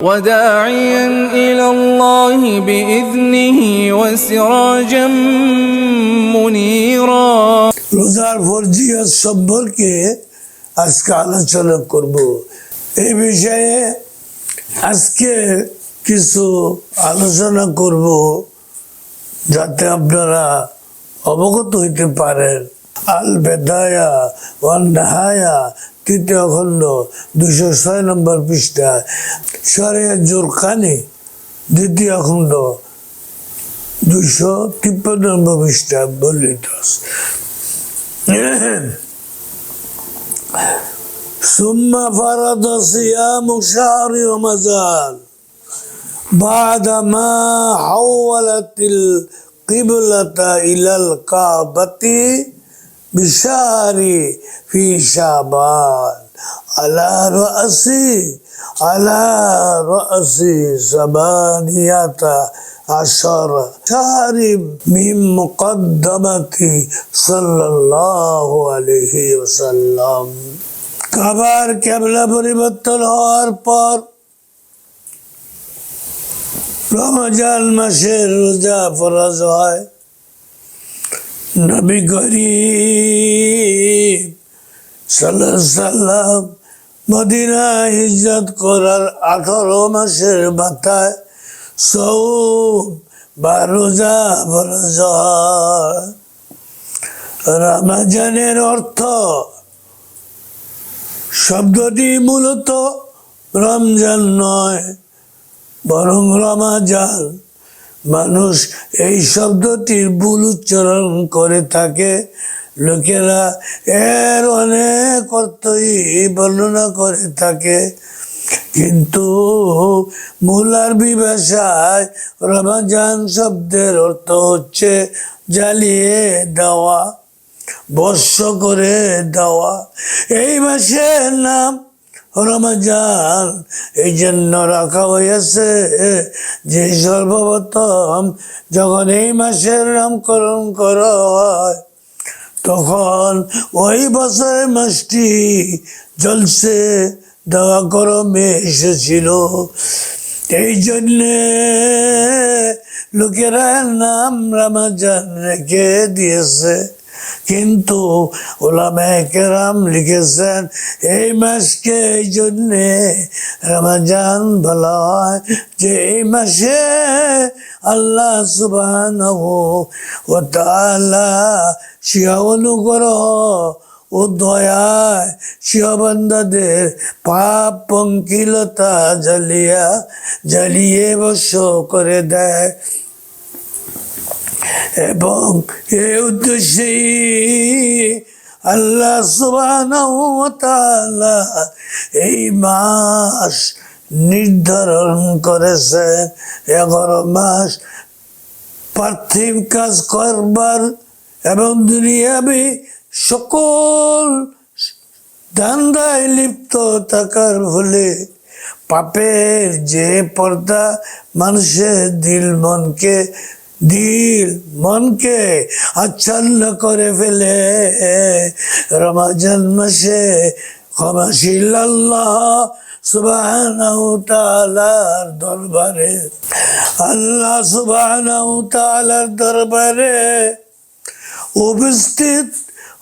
وداعيا إلى الله بإذنه وسراجا منيرا রোজার ফরজিয়ত সম্পর্কে আজকে আলোচনা করব এই বিষয়ে আজকে কিছু আলোচনা করব যাতে আপনারা অবগত হইতে পারেন আল বেদায়া ওয়ান নাহায়া তৃতীয় খণ্ড দুশো ছয় নম্বর পৃষ্ঠা সরিয়া জোরখানি দ্বিতীয় খণ্ড দুশো তিপ্পান্ন নম্বর পৃষ্ঠা বর্ণিত আছে। ثم فرض صيام شهر رمضان بعدما حولت القبلة إلى الكعبة بشهر في شعبان على رأس على رأس ثمانية عشر شهر من مقدمة صلى الله عليه وسلم কাবার ক্যাবলা পরিবর্তন হওয়ার পর রমজান মাসের রোজা ফরজ হয় নবী গরিব সাল্লাম মদিনা হিজরত করার আঠারো মাসের মাথায় সৌম বা রোজা হয় রামাজানের অর্থ শব্দটি মূলত রমজান নয়, বরং রমাজান। মানুষ এই শব্দটির ভুল উচ্চারণ করে থাকে। লোকেরা এর অনেক অর্থই বর্ণনা করে থাকে। কিন্তু মূল আরবি ভাষায় রমাজান শব্দের অর্থ হচ্ছে জ্বালিয়ে দেওয়া, বর্ষ করে দেওয়া। এই মাসের নাম রমজান, এই জন্য রাখা হয়েছে যে সর্বপ্রথম যখন এই মাসের নামকরণ করা হয়, তখন ওই বছরের মাসটি জলসে দেওয়া গরমে এসেছিল। এই জন্যে লোকেরা নাম রামাজান রেখে দিয়েছে। কিন্তু ওলামায়ে কেরাম লিখেছেন, এই মাসকে এই জন্যে রমজান বলা হয় যে এই মাসে আল্লাহ সুবহানাহু ওয়া তাআলা শিয়া অনুগ্রহ ও দয়ায় শিবন্দাদের পাপ পঙ্কিলতা জ্বালিয়া, জ্বালিয়ে বস করে দেয়। এবং এ উদ্দেশ্যেই আল্লাহ তাআলা এই মাস নির্ধারণ করেছেন এগারো মাস পার্থিব কাজ করবার এবং দুনিয়াবি সকল ধান্দায় লিপ্ত থাকার ফলে পাপের যে পর্দা মানুষের দিল মনকে দিল মনকে আচ্ছন্ন করে ফেলে। রমাজান মাসে ক্ষমাশীল আল্লাহ তাআলার দরবারে। আল্লাহ তাআলার দরবারে উপস্থিত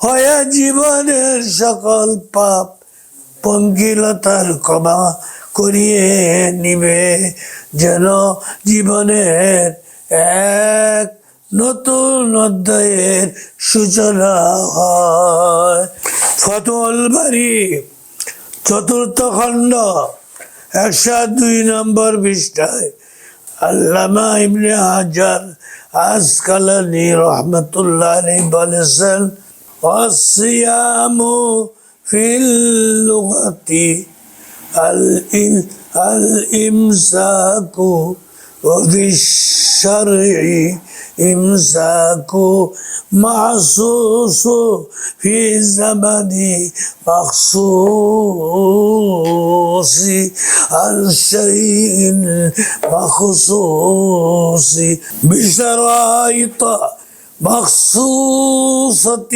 হয়ে জীবনের সকল পাপ পঙ্কিলতার ক্ষমা করিয়ে নিবে, যেন জীবনের এক নতুন অধ্যায়ের সূচনা হয়। ফতল বাড়ি চতুর্থ খণ্ড একশো দুই নম্বর পৃষ্ঠায়। আল্লামা ইবনে হাজার আজকালানি রহমতুল্লাহ আলী বলেছেন, অসিয়ামু ফিল আল ইমসাকু وفي الشرع إمساك محسوس في زمن مخصوص عن شيء مخصوص. بشرائط مخصوصة.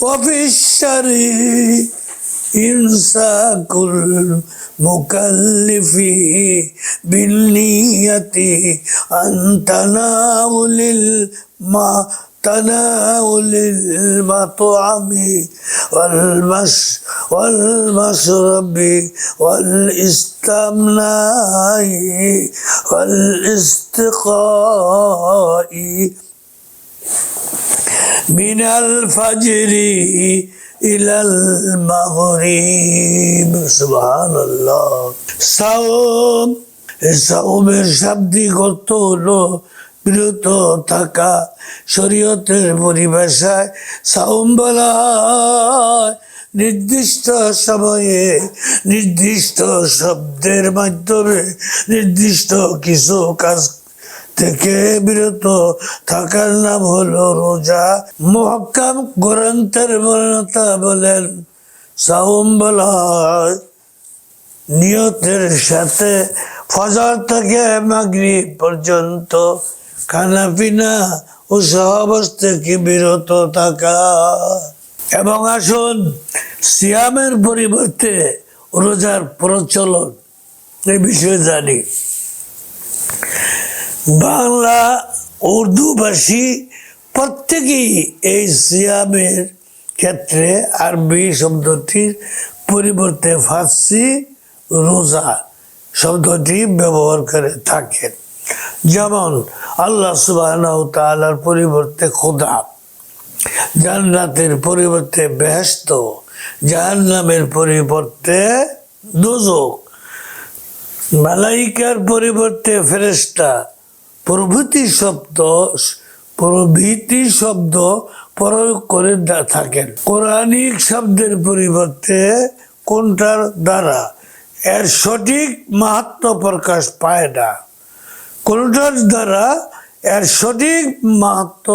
وفي الشرع إمساك مكلفي بالنية أن تناول الماء تناول المطعم والمس والمشرب والإستمناء والاستقاء من الفجر ইলাল মাগরিব, সুবহানাল্লাহ। সাওম, সাওমের শাব্দিক অর্থ হলো বিরত থাকা, শরীয়তের পরিভাষায় সাওম বলা নির্দিষ্ট সময়ে নির্দিষ্ট শব্দের মাধ্যমে নির্দিষ্ট কিছু কাজ থেকে বিরত থাকার নাম হলো রোজা। মহক্কাম গ্রন্থের বর্ণতা বলেন সাউম নিয়তের সাথে ফজর থেকে মাগরি পর্যন্ত খানা পিনা ও সহবাস থেকে বিরত থাকা? এবং আসুন সিয়ামের পরিবর্তে রোজার প্রচলন। এই বিষয়ে জানি। বাংলা উর্দুভাষী প্রত্যেকেই এই সিয়ামের ক্ষেত্রে আরবি শব্দটির পরিবর্তে ফার্সি রোজা শব্দটি ব্যবহার করে থাকেন। যেমন, আল্লাহ সুবাহ তালার পরিবর্তে খোদা, জান্নাতের পরিবর্তে বেহেস্ত জাহান্নামের পরিবর্তে দুজক, মালাইকার পরিবর্তে ফেরেস্তা প্রভৃতি শব্দ প্রভৃতি শব্দ প্রয়োগ করে থাকেন। কোরআনিক শব্দের পরিবর্তে কোনটার দ্বারা? এর সঠিক মাহাত্ম প্রকাশ পায় না। কোনটার দ্বারা? এর সঠিক মাহাত্ম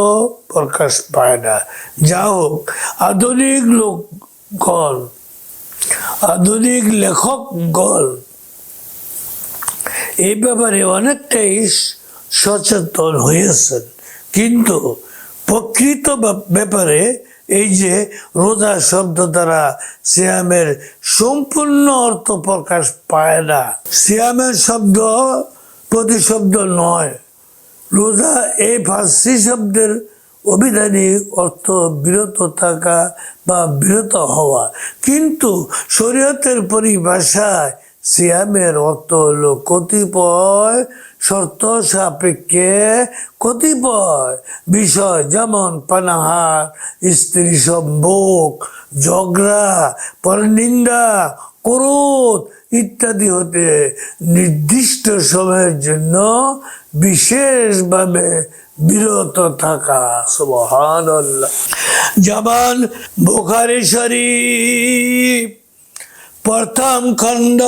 প্রকাশ পায় না। যা হোক, আধুনিক লোকগণ, আধুনিক লেখকগণ, এই ব্যাপারে অনেকটাই সচেতন হয়েছেন। কিন্তু প্রকৃত ব্যাপারে এই যে রোজা শব্দ দ্বারা সিয়ামের সম্পূর্ণ অর্থ প্রকাশ পায় না। সিয়ামের শব্দ প্রতিশব্দ নয়। রোজা এই ফার্সি শব্দের অভিধানী অর্থ বিরত থাকা বা বিরত হওয়া। কিন্তু শরীয়তের পরিভাষায় সিয়ামের অর্থ হলো কতিপয় শর্ত সাপেক্ষে কতিপয় বিষয়, যেমন পানাহার, স্ত্রী সম্ভোগ, ঝগড়া, পরনিন্দা, ক্রোধ ইত্যাদি হতে নির্দিষ্ট সময়ের জন্য বিশেষভাবে বিরত থাকা। সুবহান যেমন বোখারি শরীফ, প্রথম খণ্ড।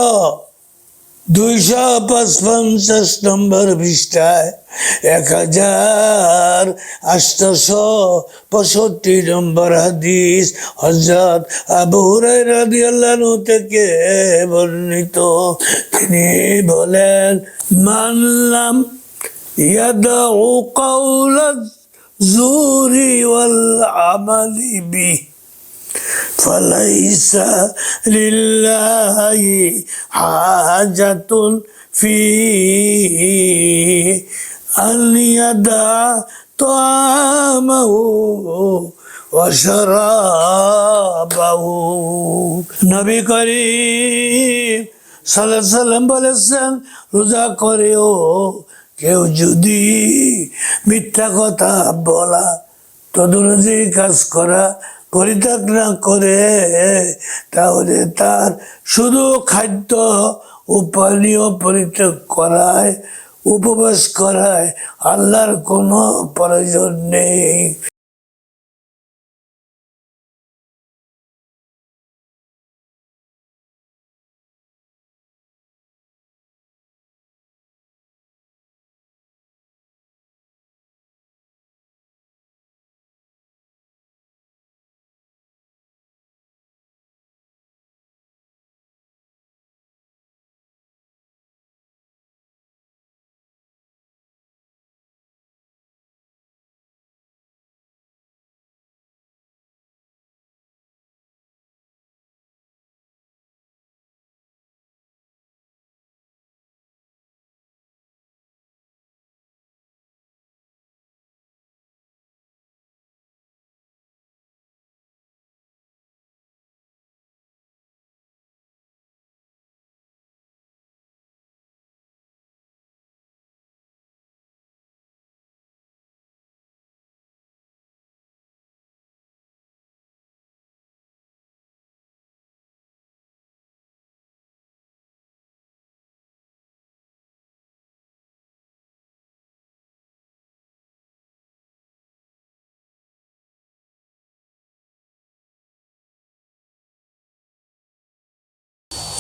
দুইশো পঞ্চাশ নম্বর পৃষ্ঠায় এক হাজার আটশো পঁয়ষট্টি নম্বর হাদিস হজরত আবু রাদিয়াল্লাহু থেকে বর্ণিত। তিনি বলেন, মানলাম কাউলা জুরি ওয়াল আমালি বিহি। فليس لله حاجة في أن يدع طعامه وشرابه নবী করিম সাল্লাহ সাল্লাম বলেছেন রোজা করেও কেউ যদি মিথ্যা কথা বলা তদনুযায়ী কাজ করা পরিত্যাগ না করে, তাহলে তার শুধু খাদ্য ও পানীয় পরিত্যাগ করায়, উপবাস করায়, আল্লাহর কোনো প্রয়োজন নেই।